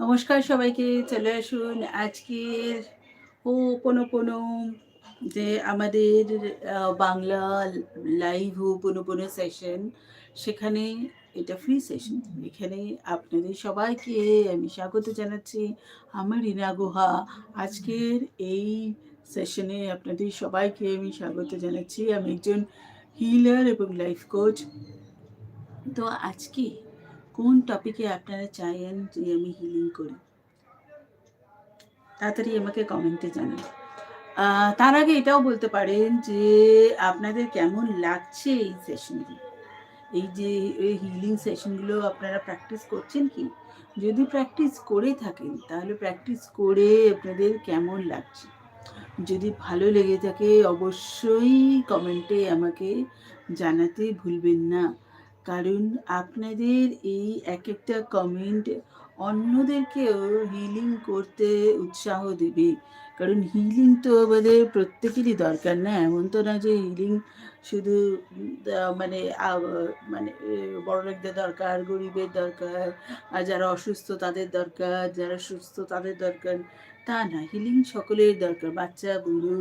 নমস্কার সবাইকে, চলে আসুন আজকের ও কোনো কোনো যে আমাদের বাংলা লাইভ ও কোনো কোনো সেশন সেখানে এটা ফ্রি সেশন এখানে আপনাদের সবাইকে আমি স্বাগত জানাচ্ছি। আমার রিনা গুহা। আজকের এই সেশনে আপনাদের সবাইকে আমি স্বাগত জানাচ্ছি। আমি একজন হিলার এবং লাইফ কোচ তো আজকে কোন টপিকে আপনারা চাইেন যে আমি হিলিং করি? তাড়াতাড়ি আমাকে কমেন্টে জানান। তার আগে এটাও বলতে পারেন যে আপনাদের কেমন লাগছে এই সেশনগুলো এই যে হিলিং সেশনগুলো আপনারা প্র্যাকটিস করছেন কি? যদি প্র্যাকটিস করে থাকেন, তাহলে প্র্যাকটিস করে আপনাদের কেমন লাগছে? যদি ভালো লেগে থাকে, অবশ্যই কমেন্টে আমাকে জানাতে ভুলবেন না। কারণ আপনাদের এই এক একটা কমেন্ট অন্যদেরকেও হিলিং করতে উৎসাহ দেবে। কারণ হিলিং তো আমাদের প্রত্যেকেরই দরকার না, এমন তো না যে হিলিং শুধু মানে মানে বড় লোকদের দরকার, গরিবের দরকার, আর যারা অসুস্থ তাদের দরকার, যারা সুস্থ তাদের দরকার। তা না হিলিং সকলের দরকার। বাচ্চা বুড়ো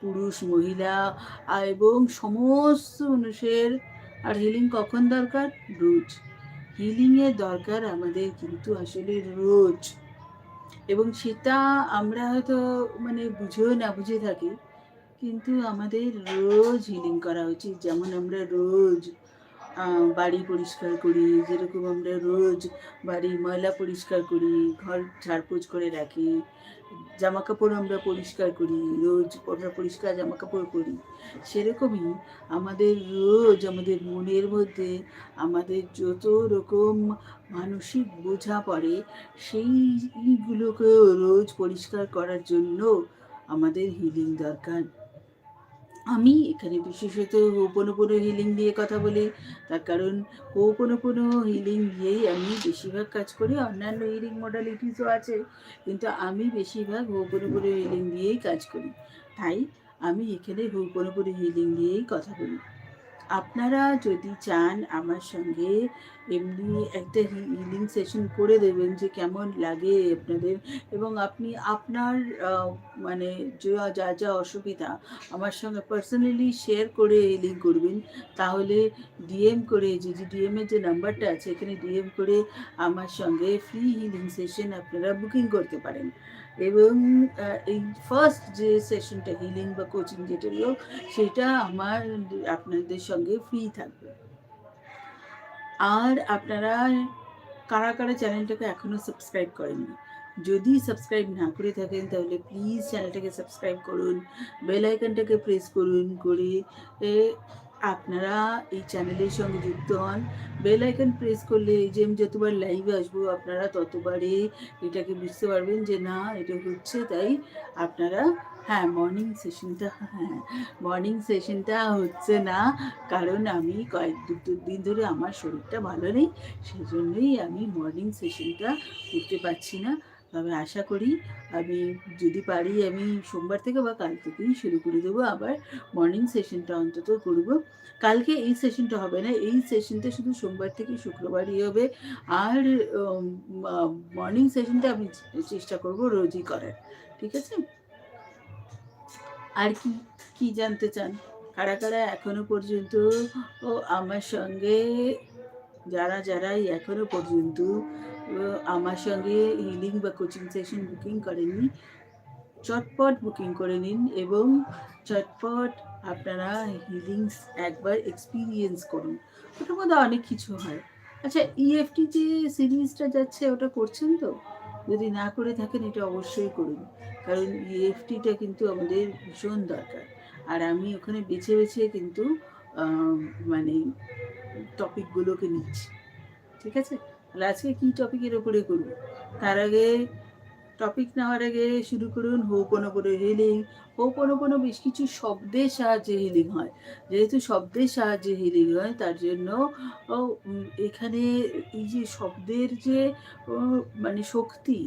পুরুষ, মহিলা এবং সমস্ত মানুষের। আর হিলিং কখন দরকার? রোজ। হিলিংয়ের দরকার আমাদের কিন্তু আসলে রোজ। এবং সেটা আমরা হয়তো মানে বুঝেও না বুঝে থাকি, কিন্তু আমাদের রোজ হিলিং করা উচিত। যেমন আমরা রোজ বাড়ি পরিষ্কার করি, যেরকম আমরা রোজ বাড়ি ময়লা পরিষ্কার করি, ঘর ঝাড়পোছ করে রাখি জামা কাপড় আমরা পরিষ্কার করি, রোজ আমরা পরিষ্কার জামা কাপড় পরি, সেরকমই আমাদের রোজ আমাদের মনের মধ্যে আমাদের যত রকম মানসিক বোঝা পড়ে, সেইগুলোকেও রোজ পরিষ্কার করার জন্য আমাদের হিলিং দরকার। আমি এখানে বিশেষত হোপনোপনো হিলিং দিয়ে কথা বলি। তার কারণ হোপনোপনো হিলিং দিয়েই আমি বেশিরভাগ কাজ করি। অন্যান্য হিলিং মডালিটিসও আছে, কিন্তু আমি বেশিরভাগ হোপনোপনো হিলিং দিয়েই কাজ করি। তাই আমি এখানে হোপনোপনো হিলিং দিয়েই কথা বলি। আপনারা যদি চান আমার সঙ্গে এমনি একটা হিলিং সেশন করে দেবেন যে কেমন লাগে আপনাদের এবং আপনি আপনার মানে যা যা অসুবিধা আমার সঙ্গে পার্সোনালি শেয়ার করে হিলিং করবেন। তাহলে ডিএম করে, যে যে ডিএমের যে নাম্বারটা আছে, এখানে ডিএম করে আমার সঙ্গে ফ্রি হিলিং সেশন আপনারা বুকিং করতে পারেন। এবং এই ফার্স্ট যে সেশনটা হিলিং বা কোচিং যেটা সেটা আমার, আপনাদের সঙ্গে ফ্রি থাকবে। আর আপনারা কারা কারা চ্যানেলটাকে এখনও সাবস্ক্রাইব করেননি, যদি সাবস্ক্রাইব না করে থাকেন, তাহলে প্লিজ চ্যানেলটাকে সাবস্ক্রাইব করুন বেল আইকনটাকে প্রেস করুন, করে আপনারা এই চ্যানেলের সঙ্গে যুক্ত হন। বেল আইকন প্রেস করলে এই যে আমি যতবার লাইভে আসব, আপনারা ততবারই এটাকে বুঝতে পারবেন যে না, এটা হচ্ছে তাই আপনারা হ্যাঁ মর্নিং সেশনটা হ্যাঁ মর্নিং সেশনটা হচ্ছে না, কারণ আমি কয়েক দু দিন ধরে আমার শরীরটা ভালো নেই সেই জন্যই আমি মর্নিং সেশনটা করতে পারছি না। তবে আশা করি আমি যদি পারি আমি সোমবার থেকে বা কাল থেকেই শুরু করে দেবো আবার মর্নিং সেশনটা অন্তত করব। কালকে এই সেশনটা হবে না, এই সেশনটা শুধু সোমবার থেকে শুক্রবারই হবে। আর মর্নিং সেশনটা আমি চেষ্টা করব রোজই করার, ঠিক আছে? আর কি কি জানতে চান? কারা কারা এখনও পর্যন্ত আমার সঙ্গে, যারা যারাই এখনও পর্যন্ত আমার সঙ্গে হিলিং বা কোচিং সেশন বুকিং করেননি চটপট বুকিং করে নিন এবং চটপট আপনারা হিলিংস একবার এক্সপিরিয়েন্স করুন। ওটার মধ্যে অনেক কিছু হয়। আচ্ছা ইএফটি যে সিরিজটা যাচ্ছে, ওটা করছেন তো? যদি না করে থাকেন, এটা অবশ্যই করুন। কারণ ইএফটিটা কিন্তু আমাদের ভীষণ দরকার। আর আমি ওখানে বেছে বেছে কিন্তু মানে টপিকগুলোকে নিচ্ছি। ঠিক আছে? তাহলে আজকে কী টপিকের ওপরে করব? তার আগে টপিক নেওয়ার আগে শুরু করুন হোপনোপনো হিলিং হোপনোপনো বেশ কিছু শব্দের সাহায্যে হিলিং হয়। যেহেতু শব্দের সাহায্যে হিলিং হয়, তার জন্য এখানে এই যে শব্দের যে মানে শক্তি,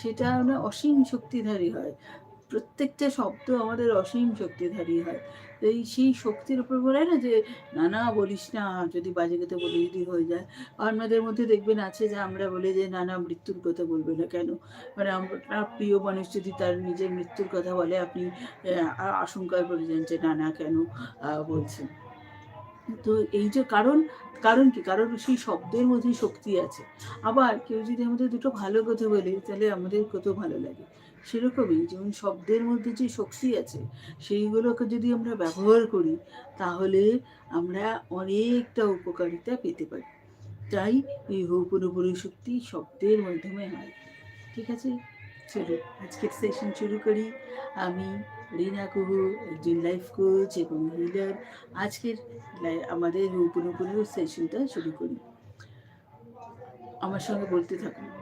সেটা না অসীম শক্তিধারী হয়। প্রত্যেকটা শব্দ আমাদের অসীম শক্তিধারী হয়। এই সেই শক্তির উপর বলে না যে, না না, বলিস না, যদি বাজে কথা বলে যদি হয়ে যায়। আমাদের মধ্যে দেখবেন আছে যে আমরা বলি যে, না না, মৃত্যুর কথা বলবে না কেন? মানে আপনার প্রিয় মানুষ যদি তার নিজের মৃত্যুর কথা বলে, আপনি আশঙ্কায় পড়ে যান যে, না না, কেন? বলছেন। তো এই যে কারণ কারণ কি? কারণ সেই শব্দের মধ্যে শক্তি আছে। আবার কেউ যদি আমাদের দুটো ভালো কথা বলে, তাহলে আমাদের কত ভালো লাগে? সেরকমই যেমন শব্দের মধ্যে যে শক্তি আছে, সেইগুলোকে যদি আমরা ব্যবহার করি, তাহলে আমরা অনেকটা উপকারিতা পেতে পারি। তাই এই হৌপনুপুরি শক্তি শব্দের মাধ্যমে হয়। ঠিক আছে? চলো আজকের সেশন শুরু করি। আমি রিনা কুহু, একজন লাইফ কোচ এবং হিলার আজকের আমাদের হৌপনুপুরি সেশনটা শুরু করি। আমার সঙ্গে বলতে থাকুন।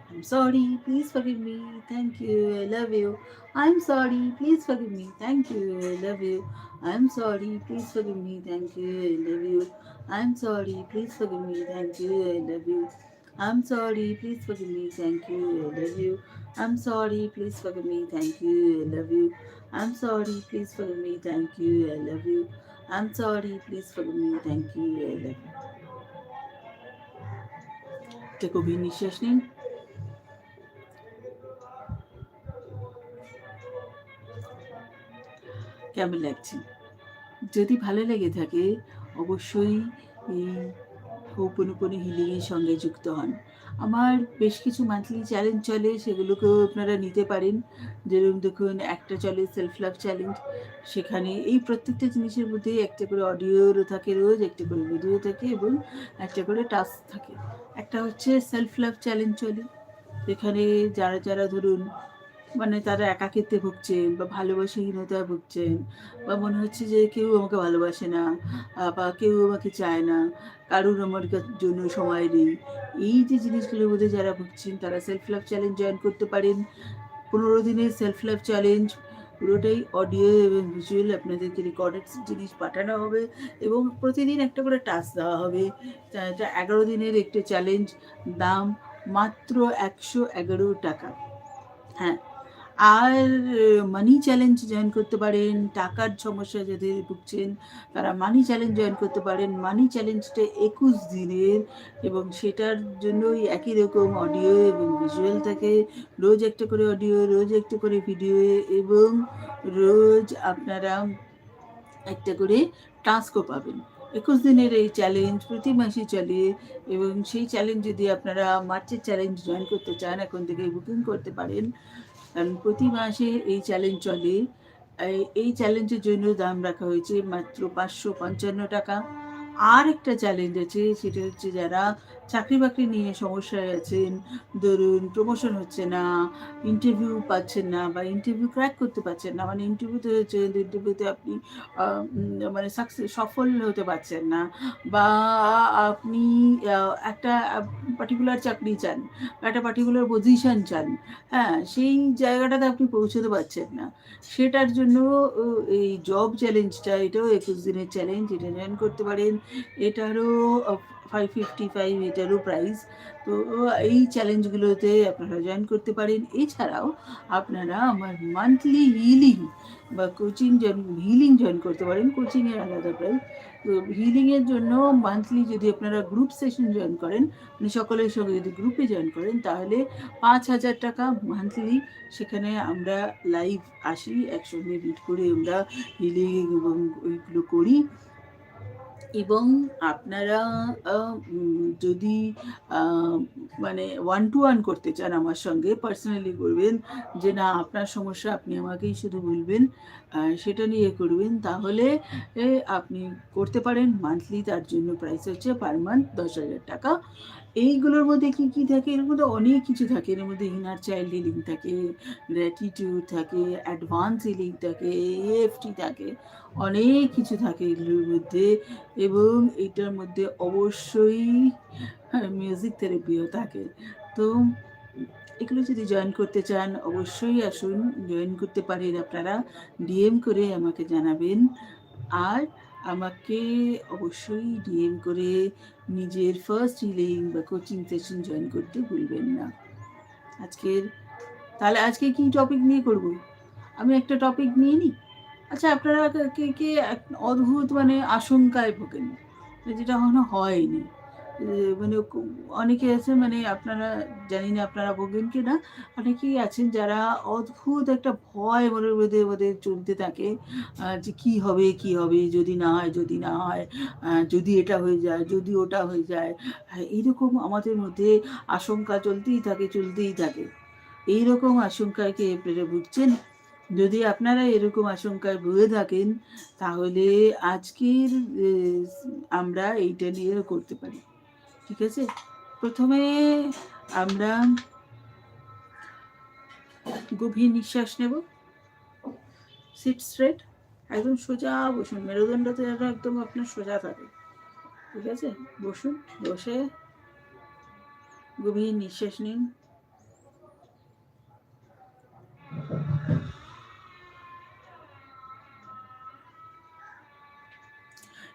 I'm sorry, please forgive me. Thank you, I love you. I'm sorry, please forgive me. Thank you, I love you. I'm sorry, please forgive me. Thank you, I love you. I'm sorry, please forgive me. Thank you, I love you. I'm sorry, please forgive me. Thank you, I love you. I'm sorry, please forgive me. Thank you, I love you. I'm sorry, please forgive me. Thank you, I love you. I'm sorry, please forgive me. Thank you, I love you. Take a নিঃশ্বাস নিন কেমন লাগছে? যদি ভালো লেগে থাকে, অবশ্যই এই হৌপনুপনি হিলিংয়ের সঙ্গে যুক্ত হন। আমার বেশ কিছু মান্থলি চ্যালেঞ্জ চলে, সেগুলোকেও আপনারা নিতে পারেন। যেরকম দেখুন, একটা চলে সেলফ লাভ চ্যালেঞ্জ সেখানে এই প্রত্যেকটা জিনিসের মধ্যেই একটা করে অডিওরও থাকে রোজ, একটা করে ভিডিও থাকে এবং একটা করে টাস্ক থাকে। একটা হচ্ছে সেলফ লাভ চ্যালেঞ্জ চলে। যেখানে যারা যারা ধরুন মানে তারা একাকিত্বে ভুগছেন বা ভালোবাসাহীনতায় ভুগছেন বা মনে হচ্ছে যে কেউ আমাকে ভালোবাসে না বা কেউ আমাকে চায় না, কারুর আমার জন্য সময় নেই। এই যে জিনিসগুলোর মধ্যে যারা ভুগছেন, তারা সেলফ লাভ চ্যালেঞ্জ জয়েন করতে পারেন। পনেরো দিনের সেলফ লাভ চ্যালেঞ্জ পুরোটাই অডিও এবং ভিজুয়াল আপনাদেরকে রেকর্ডেড জিনিস পাঠানো হবে এবং প্রতিদিন একটা করে টাস্ক দেওয়া হবে। এটা এগারো দিনের একটি চ্যালেঞ্জ দাম মাত্র একশো এগারো টাকা। হ্যাঁ আর মানি চ্যালেঞ্জ জয়েন করতে পারেন, টাকার সমস্যা যদি ভুগছেন, তারা মানি চ্যালেঞ্জ জয়েন করতে পারেন। মানি চ্যালেঞ্জটা একুশ দিনের এবং সেটার জন্যই একই রকম অডিও এবং ভিজুয়াল থাকে। রোজ একটা করে অডিও রোজ একটা করে ভিডিও এবং রোজ আপনারা একটা করে টাস্কও পাবেন। একুশ দিনের এই চ্যালেঞ্জ প্রতি মাসে চলে এবং সেই চ্যালেঞ্জ যদি আপনারা মার্চের চ্যালেঞ্জ জয়েন করতে চান, এখন থেকে বুকিং করতে পারেন। কারণ প্রতি মাসে এই চ্যালেঞ্জ চলে। এই চ্যালেঞ্জের জন্য দাম রাখা হয়েছে মাত্র পাঁচশো পঞ্চান্ন টাকা। আর একটা চ্যালেঞ্জ আছে, সেটা হচ্ছে যারা চাকরি বাকরি নিয়ে সমস্যায় আছেন, ধরুন প্রমোশন হচ্ছে না ইন্টারভিউ পাচ্ছেন না বা ইন্টারভিউ ক্র্যাক করতে পারছেন না মানে ইন্টারভিউতে হচ্ছে ইন্টারভিউতে আপনি মানে সাকসেস সফল হতে পারছেন না বা আপনি একটা পার্টিকুলার চাকরি চান একটা পার্টিকুলার পজিশন চান হ্যাঁ সেই জায়গাটাতে আপনি পৌঁছতে পারছেন না। সেটার জন্য এই জব চ্যালেঞ্জটা এটাও একুশ দিনের চ্যালেঞ্জ এটা জয়েন করতে পারেন। এটারও ফাইভ ফিফটি ফাইভ এটারও প্রাইস তো এই চ্যালেঞ্জগুলোতে আপনারা জয়েন করতে পারেন। এছাড়াও আপনারা আমার মান্থলি হিলিং বা কোচিং জয়েন হিলিং জয়েন করতে পারেন। কোচিংয়ের আলাদা প্রাইস তো হিলিংয়ের জন্য মান্থলি যদি আপনারা গ্রুপ সেশন জয়েন করেন মানে সকলের সঙ্গে যদি গ্রুপে জয়েন করেন, তাহলে পাঁচ হাজার টাকা মান্থলি সেখানে আমরা লাইভ আসি। একসঙ্গে মিট করে আমরা হিলিং এবং ওইগুলো করি। এবং আপনারা যদি মানে ওয়ান টু ওয়ান করতে চান আমার সঙ্গে পার্সোনালি করবেন যে না, আপনার সমস্যা, আপনি আমাকেই শুধু বলবেন সেটা নিয়ে করবেন, তাহলে আপনি করতে পারেন। মান্থলি তার জন্য প্রাইস হচ্ছে পার মান্থ দশ হাজার টাকা। এইগুলোর মধ্যে কি কি থাকে? এর মধ্যে অনেক কিছু থাকে। এর মধ্যে ইনার চাইল্ড হিলিং থাকে গ্র্যাটিটিউড থাকে অ্যাডভান্স হিলিং থাকে এএফটি থাকে, অনেক কিছু থাকে এগুলোর মধ্যে। এবং এটার মধ্যে অবশ্যই মিউজিক থেরাপিও থাকে। তো এগুলো যদি জয়েন করতে চান, অবশ্যই আসুন। জয়েন করতে পারেন আপনারা। ডিএম করে আমাকে জানাবেন। আর আমাকে অবশ্যই ডিএম করে নিজের ফার্স্ট হিলিং বা কোচিং সেশন জয়েন করতে ভুলবেন না। আজকের, তাহলে আজকে কি টপিক নিয়ে করব? আমি একটা টপিক নিয়ে নিই? আচ্ছা আপনারা কে কে অদ্ভুত মানে আশঙ্কায় ভোগেন। যেটা এখনও হয়নি। মানে অনেকে আছে মানে আপনারা জানি না আপনারা ভোগেন কি না, অনেকেই আছেন যারা অদ্ভুত একটা ভয় মনের মধ্যে ওদের চলতে থাকে যে কি হবে কি হবে, যদি না হয়, যদি না হয় যদি এটা হয়ে যায়, যদি ওটা হয়ে যায় এইরকম আমাদের মধ্যে আশঙ্কা চলতেই থাকে চলতেই থাকে। এইরকম কি আপনারা ভুগছেন যদি আপনারা এরকম আশঙ্কায় ভুগে থাকেন, তাহলে আজকের আমরা এইটা নিয়ে করতে পারি। ঠিক আছে? প্রথমে আমরা গভীর নিঃশ্বাস নেব। সিট স্ট্রেট একদম সোজা বসুন। মেরুদণ্ডতে যেন একদম আপনার সোজা থাকে। ঠিক আছে? বসুন, বসে গভীর নিঃশ্বাস নিন।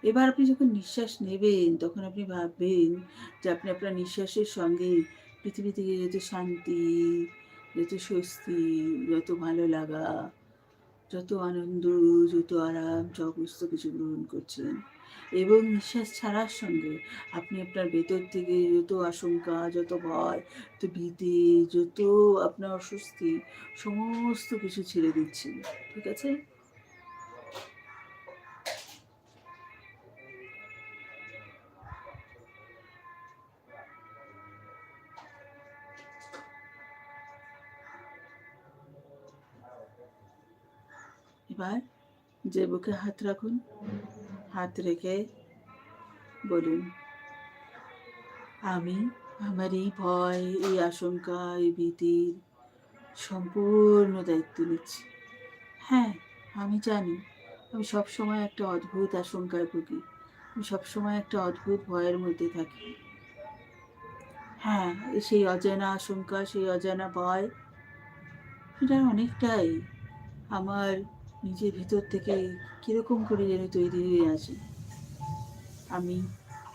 এবার আপনি যখন নিঃশ্বাস নেবেন, তখন আপনি ভাববেন যে আপনি আপনার নিঃশ্বাসের সঙ্গে পৃথিবী থেকে যত শান্তি, যত স্বস্তি, যত ভালো লাগা, যত আনন্দ, যত আরাম সমস্ত কিছু গ্রহণ করছেন এবং নিঃশ্বাস ছাড়ার সঙ্গে আপনি আপনার ভেতর থেকে যত আশঙ্কা, যত ভয়, যত ভীতি, যত আপনার অস্বস্তি, সমস্ত কিছু ছেড়ে দিচ্ছেন, ঠিক আছে? এবার যে বুকে হাত রাখুন, হাত রেখে বলুন, আমি আমার এই ভয়, এই আশঙ্কা, এই ভীতির সম্পূর্ণ দায়িত্ব নিচ্ছি। হ্যাঁ আমি জানি, আমি সবসময় একটা অদ্ভুত আশঙ্কায় ভুগি, আমি সবসময় একটা অদ্ভুত ভয়ের মধ্যে থাকি। হ্যাঁ সেই অজানা আশঙ্কা, সেই অজানা ভয়, এটা অনেকটাই আমার নিজের ভিতর থেকে কীরকম করে যেন তৈরি হয়ে আছে। আমি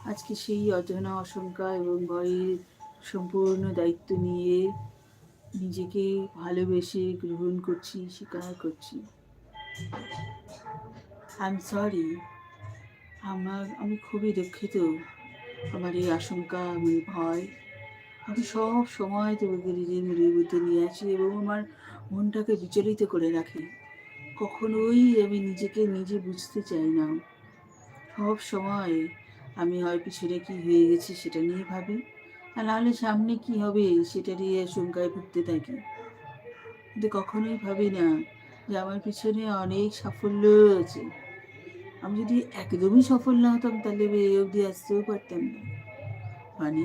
আজকে সেই অজানা আশঙ্কা এবং ভয়ের সম্পূর্ণ দায়িত্ব নিয়ে নিজেকে ভালোবেসে গ্রহণ করছি, স্বীকার করছি। আই এম সরি আমার, আমি খুবই দুঃখিত। আমার এই আশঙ্কা এই ভয়। আমি সব সময় তোমাকে নিজের মধ্যে নিয়ে আসি এবং আমার মনটাকে বিচলিত করে রাখি। কখনোই আমি নিজেকে নিজে বুঝতে চাই না। সব সময় আমি হয় পিছনে কি হয়ে গেছি সেটা নিয়ে ভাবি, আর নাহলে সামনে কি হবে সেটা নিয়ে আশঙ্কায় ভুগতে থাকি। কিন্তু কখনোই ভাবি না যে আমার পিছনে অনেক সাফল্য আছে। আমি যদি একদমই সফল না হতাম তাহলে এই অবধি আসতেও পারতাম না। মানে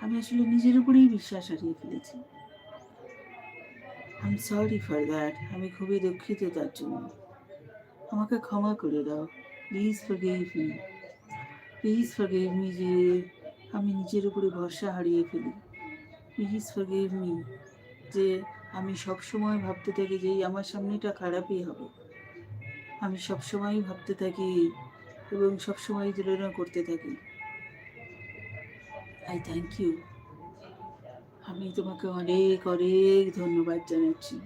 আমি আসলে নিজের উপরেই বিশ্বাস হারিয়ে ফেলেছি। I am sorry for that আমি খুবই দুঃখিত তার জন্য। আমাকে ক্ষমা করে দাও। Please forgive me please forgive me যে আমি নিজের উপরে ভরসা হারিয়ে ফেলি। প্লিজ ফরগিভ মি যে আমি সব সময় ভাবতে থাকি যে আমার সামনেটা খারাপই হবে। আমি সব সময় ভাবতে থাকি এবং সব সময় তুলনা করতে থাকি। আই থ্যাংক ইউ আমি তোমাকে অনেক অনেক ধন্যবাদ জানাচ্ছি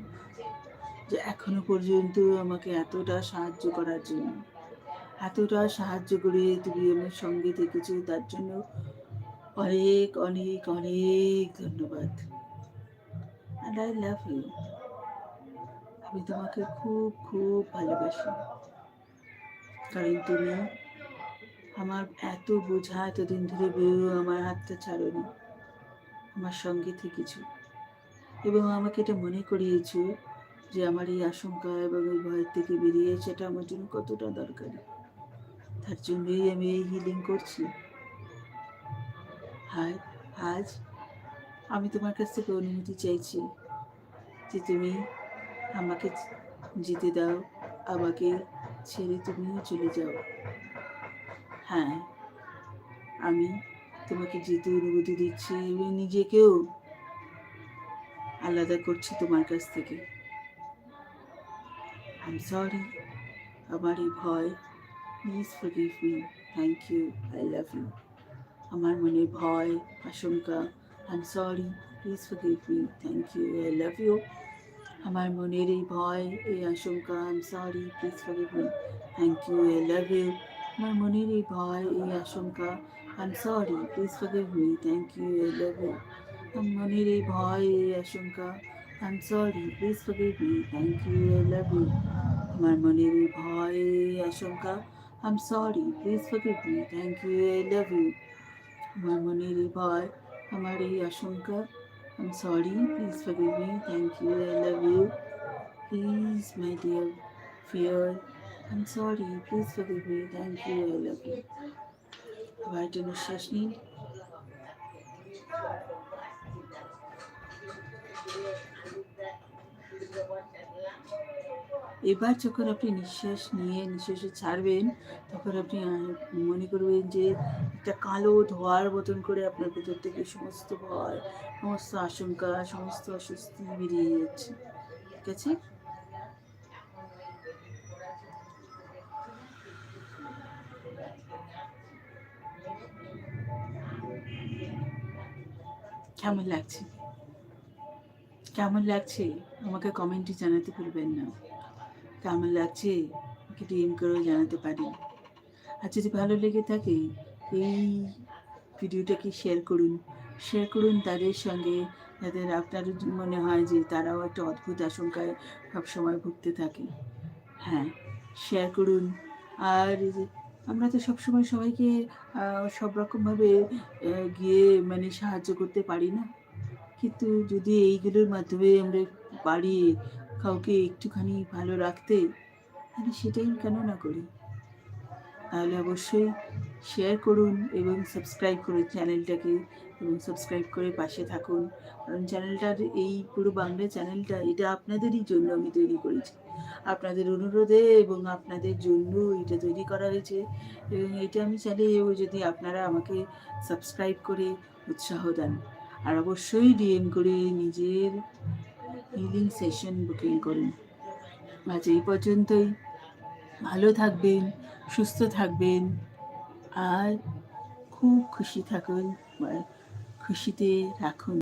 যে এখনও পর্যন্ত আমাকে এতটা সাহায্য করার জন্য। এতটা সাহায্য করে তুমি আমার সঙ্গে থেকেছো, তার জন্য অনেক অনেক অনেক ধন্যবাদ। অ্যান্ড আই লাভ ইউ আমি তোমাকে খুব খুব ভালোবাসি। কারণ তুমি আমার এত বোঝা এতদিন ধরে বেরো আমার হাতটা ছাড়োনি। আমার সঙ্গে থেকেছ। এবং আমাকে এটা মনে করিয়েছ যে আমার এই আশঙ্কা এবং এই ভয়ের থেকে বেরিয়ে সেটা আমার জন্য কতটা দরকারি। তার জন্যই আমি এই হিলিং করছি। হাই আজ আমি তোমার কাছ থেকে অনুমতি চাইছি যে তুমি আমাকে যেতে দাও, আমাকে ছেড়ে তুমিও চলে যাও। হ্যাঁ আমি তোমাকে যেতে অনুমতি দিচ্ছি এবং নিজেকেও আলাদা করছি তোমার কাছ থেকে। আই এম সরি আমার এই ভয়। Please forgive me thank you I love you আমার মনে ভয়, আশঙ্কা I am sorry please forgive me thank you I love you আমার মনের এই ভয়, এই আশঙ্কা I am sorry please forgive me thank you I love you আমার মনের এই ভয়, এই আশঙ্কা I am sorry please forgive me thank you I love you আমার মনের এই ভয় এই আশঙ্কা I am sorry please forgive me thank you I love you আমার মনের এই ভয় এই আশঙ্কা I am sorry please forgive me thank you I love you আমার মনের এই ভয় আমার এই আশঙ্কা I am sorry please forgive me thank you I love you please my dear fear I am sorry please forgive me thank you I love you আবার নিঃশ্বাস নিন এবার যখন আপনি নিঃশ্বাস নিয়ে নিঃশ্বাসে ছাড়বেন, তখন আপনি মনে করবেন যে একটা কালো ধোয়ার মতন করে আপনার ভেতর থেকে সমস্ত ভয়, সমস্ত আশঙ্কা, সমস্ত অস্বস্তি বেরিয়ে যাচ্ছে। ঠিক আছে? কেমন লাগছে? কেমন লাগছে? আমাকে কমেন্টে জানাতে ভুলবেন না। কেমন লাগছে? আমাকে ডিএম করেও জানাতে পারি আর যদি ভালো লেগে থাকে, এই ভিডিওটাকে শেয়ার করুন। শেয়ার করুন তাদের সঙ্গে, যাদের আপনার মনে হয় যে তারাও একটা অদ্ভুত আশঙ্কায় সবসময় ভুগতে থাকে। হ্যাঁ শেয়ার করুন। আর আমরা তো সবসময় সবাইকে সব রকমভাবে গিয়ে মানে সাহায্য করতে পারি না। কিন্তু যদি এইগুলোর মাধ্যমে আমরা পারি কাউকে একটুখানি ভালো রাখতে, তাহলে সেটাই কেন না করি? তাহলে অবশ্যই শেয়ার করুন এবং সাবস্ক্রাইব করুন চ্যানেলটাকে এবং সাবস্ক্রাইব করে পাশে থাকুন। কারণ চ্যানেলটার এই পুরো বাংলা চ্যানেলটা এটা আপনাদেরই জন্য আমি তৈরি করেছি। আপনাদের অনুরোধে এবং আপনাদের জন্য এটা তৈরি করা হয়েছে। এবং এটা আমি চালিয়েও যদি আপনারা আমাকে সাবস্ক্রাইব করে উৎসাহ দেন। আর অবশ্যই ডিএম করে নিজের হিলিং সেশন বুকিং করুন। আজ এই পর্যন্তই। ভালো থাকবেন, সুস্থ থাকবেন। আর খুব খুশি থাকুন খুশিতে রাখুন